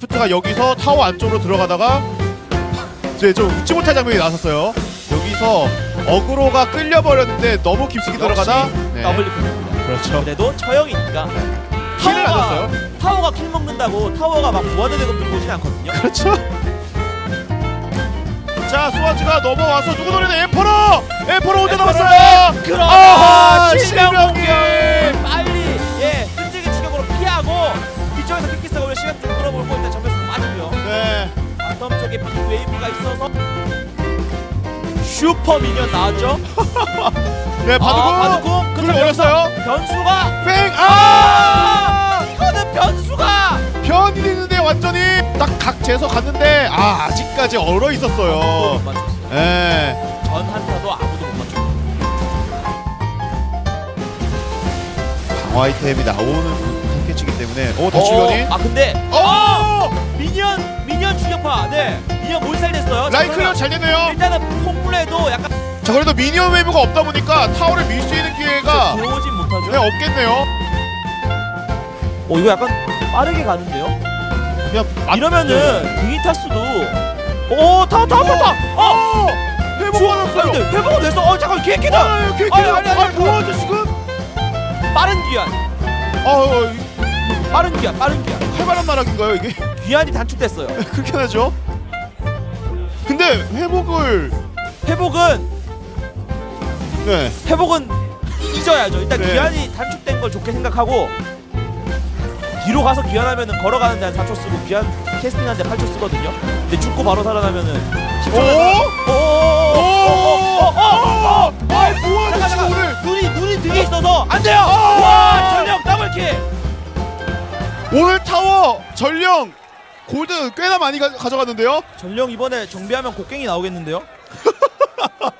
수아즈가 여기서 타워 안쪽으로 들어가다가 이제 좀 웃지 못할 장면이 나왔었어요. 여기서 어그로가 끌려버렸는데 너무 깊숙이 들어가다 네. 더블 리프입니다. 그렇죠. 그래도 처형이니까 킬을 타워가- 맞았어요. 타워가 킬 먹는다고 타워가 막 무한대 대금 들고 오진 않거든요. 그렇죠. 자 수아즈가 넘어와서 누구 노리는 에퍼로 에퍼로 혼자 남았어요. 아하, 실명 실명 시간 좀 끌어볼고 일단 전면에서 빠지고요. 네. 바텀 쪽에 빅 웨이브가 있어서 슈퍼 미니언 나왔죠? 네 바둑궁 아, 바둑궁 둘 그쵸, 올렸어요. 변수가 뺑! 아! 아 이거는 변수가 변이 됐는데 완전히 딱 각 재서 갔는데 아 아직까지 얼어 있었어요. 못 맞췄어요. 예. 전 한타도 아무도 못 맞췄어요. 강화 아이템이 나오는 콘텐츠이기 때문에 오 다시 변이. 아 근데 어! 미니언 미니언 충격파 네 미니언 몰살 됐어요. 자, 라이 클리어 그러면 잘 됐네요. 일단은 폼플레도 약간 자 그래도 미니언 웨이브가 없다 보니까 타워를 밀 수 있는 기회가 들어오진 못하죠. 네, 없겠네요. 어 이거 약간 빠르게 가는데요? 그냥 안- 이러면은 디니타스도 오 타워 타워 타워 타워 어! 어! 근데 회복은 됐어 어 잠깐 케이크다 아, 이렇게 아니, 아니, 아니, 아, 뭐하죠 지금? 빠른 귀환 아, 어, 이 빠른 귀환 빠른 귀환 활발한 나락인가요 이게? 귀환이 단축됐어요 그렇게 하죠. 근데 회복을 회복은 네. 회복은 잊어야죠 일단 네. 귀환이 단축된 걸 좋게 생각하고 뒤로 가서 귀환하면은 걸어가는데 한 4초 쓰고 귀환 캐스팅하는데 8초 쓰거든요 근데 죽고 바로 살아나면은 10초 오! 오 오 오 오 오 오 오오 아, 뭐하죠 잠깐 지금 잠깐 오늘? 눈이 눈이 등에 있어서 안 돼요 아! 와 오늘 타워 전령 골드 꽤나 많이 가, 가져갔는데요. 전령 이번에 정비하면 곡괭이 나오겠는데요